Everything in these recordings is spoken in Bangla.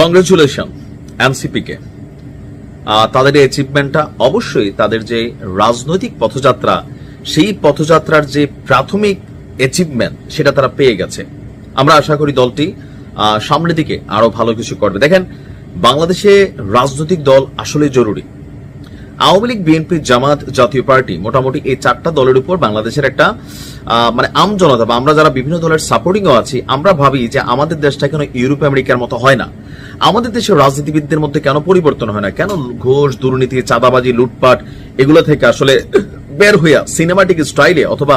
কংগ্রেচুলেশন এনসিপিকে তাদের অ্যাচিভমেন্টটা অবশ্যই তাদের যে রাজনৈতিক পথযাত্রা, সেই পথযাত্রার যে প্রাথমিক অ্যাচিভমেন্ট সেটা তারা পেয়ে গেছে। আমরা আশা করি দলটি সামনের দিকে আরও ভালো কিছু করবে। দেখেন, বাংলাদেশে রাজনৈতিক দল আসলে জরুরি। আওয়ামী লীগ, বিএনপি, জামাত জাতীয় পার্টি মোটামুটি এই চারটা দলের উপর বাংলাদেশের একটা মানে আম জনতা বা আমরা যারা বিভিন্ন দলের সাপোর্টিংও আছি, আমরা ভাবি যে আমাদের দেশটা কেন ইউরোপ আমেরিকার মতো হয় না। আমাদের দেশের রাজনীতিবিদদের মধ্যে কেন পরিবর্তন হয় না? কেন ঘোষ, দুর্নীতি, চাঁদাবাজি, লুটপাট এগুলো থেকে আসলে বের হইয়া সিনেমাটিক স্টাইলে অথবা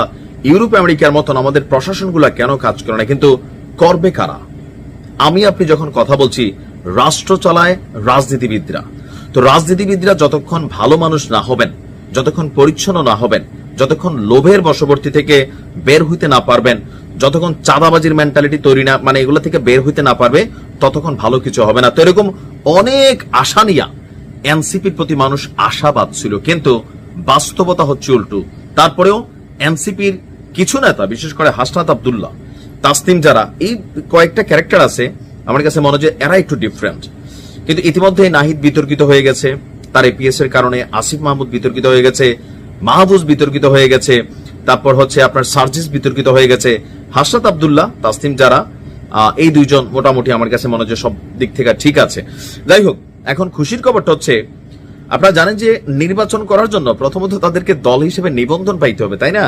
ইউরোপ আমেরিকার মতন আমাদের প্রশাসনগুলা কেন কাজ করে না? কিন্তু করবে কারা? আমি আপনি যখন কথা বলছি, রাষ্ট্র চালায় রাজনীতিবিদরা। তো রাজনীতিবিদরা যতক্ষণ ভালো মানুষ না হবেন, যতক্ষণ পরিচ্ছন্ন না হবেন, যতক্ষণ লোভের বশবর্তী থেকে বের হইতে না পারবেন, যতক্ষণ চাঁদাবাজির মেন্টালিটি তৈরি না মানে এগুলো থেকে বের হইতে না পারবে, ততক্ষণ ভালো কিছু হবে না। তো এরকম অনেক আশা নিয়া এনসিপির প্রতি মানুষ আশাবাদ ছিল, কিন্তু বাস্তবতা হচ্ছে উল্টু। তারপরেও এনসিপির কিছু নেতা, বিশেষ করে হাসনাত আবদুল্লাহ, তাসনিম যারা, এই কয়েকটা ক্যারেক্টার আছে, আমার কাছে মনে হয় এরা একটু ডিফারেন্ট কিন্তু ইতিমধ্যে নাহিদ বিতর্কিত হয়ে গেছে। তার এপিএস এর কারণে আসিফ মাহমুদ বিতর্কিত হয়ে গেছে। মাহবুজ বিতর্কিত হয়ে গেছে। তারপর হচ্ছে আপনার সার্জিস বিতর্কিত হয়ে গেছে। হাসনাত আবদুল্লাহ, তাসনিম যারা এই দুইজন মোটামুটি আমার কাছে মনে যে সব দিক থেকে ঠিক আছে। যাই হোক, এখন খুশির খবরটা হচ্ছে, আপনারা জানেন যে নির্বাচন করার জন্য প্রথমত তাদেরকে দল হিসেবে নিবন্ধন পাইতে হবে, তাই না?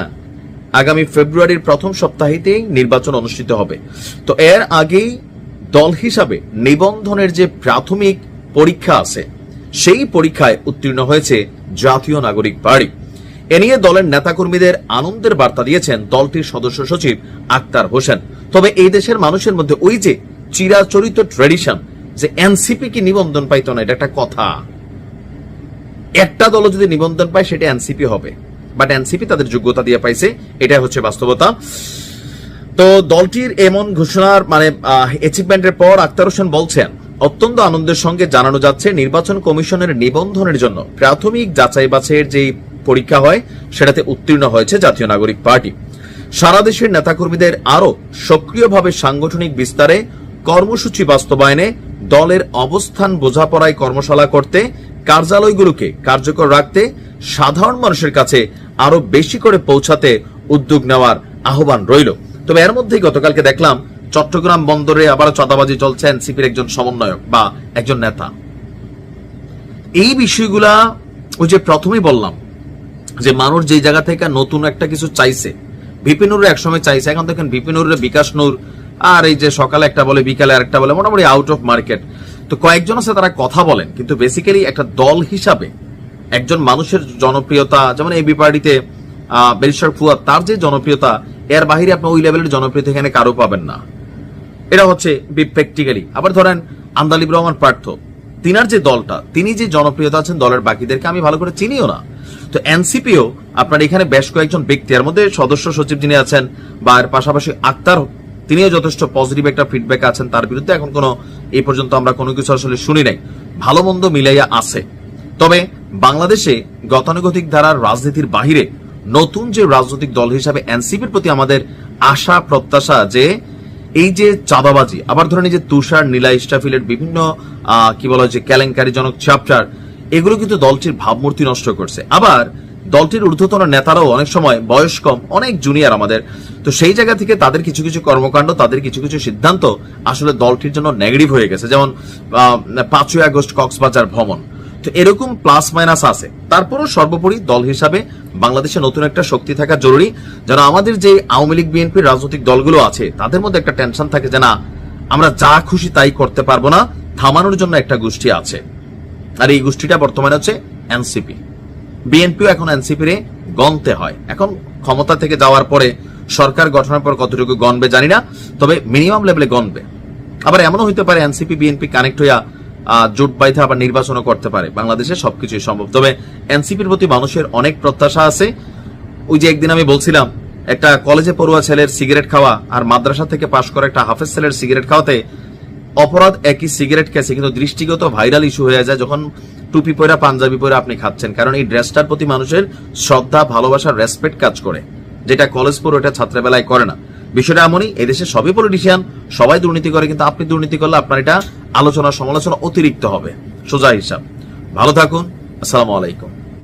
আগামী ফেব্রুয়ারির প্রথম সপ্তাহেতেই নির্বাচন অনুষ্ঠিত হবে। তো এর আগেই দল হিসাবে নিবন্ধনের যে প্রাথমিক পরীক্ষা আছে, সেই পরীক্ষায় উত্তীর্ণ হয়েছে জাতীয় নাগরিক পার্টি। এ নিয়ে দলের নেতাকর্মীদের আনন্দের বার্তা দিয়েছেন দলটির সদস্য সচিব আক্তার হোসেন। তবে এই দেশের মানুষের মধ্যে ওই যে চিরাচরিত ট্রেডিশন যে এনসিপি কি নিবন্ধন পাইতো না, এটা একটা কথা। একটা দল যদি নিবন্ধন পায়, সেটা এনসিপি হবে। বাট এনসিপি তাদের যোগ্যতা দিয়ে পাইছে, এটাই হচ্ছে বাস্তবতা। তো দলটির এমন ঘোষণার মানে অ্যাচিভমেন্টের পর আক্তার হোসেন বলছেন, অত্যন্ত আনন্দের সঙ্গে জানানো যাচ্ছে নির্বাচন কমিশনের নিবন্ধনের জন্য। প্রাথমিক যাচাই বাছাইয়ের যে পরীক্ষা হয়, সেটাতে উত্তীর্ণ হয়েছে জাতীয় নাগরিক পার্টি। সারা দেশের নেতাকর্মীদের আরও সক্রিয়ভাবে সাংগঠনিক বিস্তারে কর্মসূচি বাস্তবায়নে দলের অবস্থান বোঝাপড়ায় কর্মশালা করতে, কার্যালয়গুলোকে কার্যকর রাখতে, সাধারণ মানুষের কাছে আরও বেশি করে পৌঁছাতে উদ্যোগ নেওয়ার আহ্বান রইল। তবে এর মধ্যেই গতকালকে দেখলাম চট্টগ্রাম বন্দরে আবার চাঁদাবাজি চলছে এনসিপির একজন সমন্বয়ক বা একজন নেতা। এই বিষয়গুলা ওই যে প্রথমেই বললাম যে মানুষ যে জায়গা থেকে নতুন একটা কিছু চাইছে বিপিনুর একসময় চাইছে। এখন দেখেন বিপিনুরের বিকাশ নূর আর এই যে সকালে একটা বলে, বিকালে আরেকটা বলে, মোটামুটি আউট অফ মার্কেট তো কয়েকজন আছে তারা কথা বলেন, কিন্তু বেসিক্যালি একটা দল হিসাবে একজন মানুষের জনপ্রিয়তা, যেমন এবি পার্টিতে ব্যারিস্টার ফুয়াদ তার যে জনপ্রিয়তা, এর বাহিরে আপনি ওই লেভেলের জনপ্রিয়তা এখানে কারও পাবেন না। এটা হচ্ছে প্র্যাকটিক্যালি আবার ধরেন, আন্দালিব রহমান পার্থ, তিনার যে দলটা, তিনি যে জনপ্রিয়তা আছেন দলের বাকিদেরকে আমি ভালো করে চিনিও না। তো এনসিপিও আপনার এখানে বেশ কয়েকজন ব্যক্তি, এর মধ্যে সদস্য সচিব যিনি আছেন বা এর পাশাপাশি আক্তার, তিনিও যথেষ্ট পজিটিভ একটা ফিডব্যাক আছেন তার বিরুদ্ধে। এখন কোনো, এই পর্যন্ত আমরা কোনো কিছু আসলে শুনি নাই। ভালো মন্দ মিলাইয়া আছে। তবে বাংলাদেশে গতানুগতিক ধারার রাজনীতির বাহিরে নতুন যে রাজনৈতিক দল হিসাবে এনসিপির প্রতি আমাদের আশা, প্রত্যাশা যে এই যে চাঁদাবাজি, আবার ধরেন এই যে তুষার, নীলা ইস্টাফিলের বিভিন্ন কি বলা যে কেলেঙ্কারিজনক চ্যাপ্টার, এগুলো কিন্তু দলটির ভাবমূর্তি নষ্ট করছে। আবার দলটির ঊর্ধ্বতন নেতারাও অনেক সময় বয়স কম, অনেক জুনিয়র আমাদের, তো সেই জায়গা থেকে তাদের কিছু কিছু কর্মকাণ্ড, তাদের কিছু কিছু সিদ্ধান্ত আসলে দলটির জন্য নেগেটিভ হয়ে গেছে। যেমন পাঁচই আগস্ট কক্সবাজার ভ্রমণ। তো এরকম প্লাস মাইনাস আছে। তারপরও সর্বোপরি দল হিসাবে বাংলাদেশে নতুন একটা শক্তি থাকা জরুরি। যেন আমাদের যে আওয়ামী লীগ বিএনপির রাজনৈতিক দলগুলো আছে, তাদের মধ্যে একটা টেনশন থাকে যে না, আমরা যা খুশি তাই করতে পারব না, থামানোর জন্য একটা গোষ্ঠী আছে। আর এই গোষ্ঠীটা বর্তমানে হচ্ছে এনসিপি। বিএনপিও এখন এনসিপি রে গণতে হয়। এখন ক্ষমতা থেকে যাওয়ার পরে সরকার গঠনের পর কতটুকু গণবে জানি না, তবে মিনিমাম লেভেলে গণবে। আবার এমনও হইতে পারে এনসিপি, বিএনপি কানেক্ট হইয়া জোট বাইতে আবার নির্বাচনও করতে পারে। বাংলাদেশে সবকিছুই সম্ভব। তবে এনসিপির প্রতি মানুষের অনেক প্রত্যাশা আছে। ওই যে একদিন আমি বলছিলাম, একটা কলেজে পড়ুয়া ছেলের সিগারেট খাওয়া আর মাদ্রাসা থেকে পাশ করা একটা হাফেজ ছেলের সিগারেট খাওয়াতে অপরাধ একই সিগারেট খেয়েছে, কিন্তু দৃষ্টিগত ভাইরাল ইস্যু হয়ে যায় যখন টুপি পরা পাঞ্জাবি পরে আপনি খাচ্ছেন। কারণ এই ড্রেসটার প্রতি মানুষের শ্রদ্ধা, ভালোবাসা, রেসপেক্ট কাজ করে। যেটা কলেজ পড়ো এটা ছাত্রবেলায় করে না। বিষয়টা এমনই, এদেশে সবই পলিটিশিয়ান সবাই দুর্নীতি করে, কিন্তু আপনি দুর্নীতি করলে আপনার এটা আলোচনা সমালোচনা অতিরিক্ত হবে। সোজা হিসাব। ভালো থাকুন। আসসালামু আলাইকুম।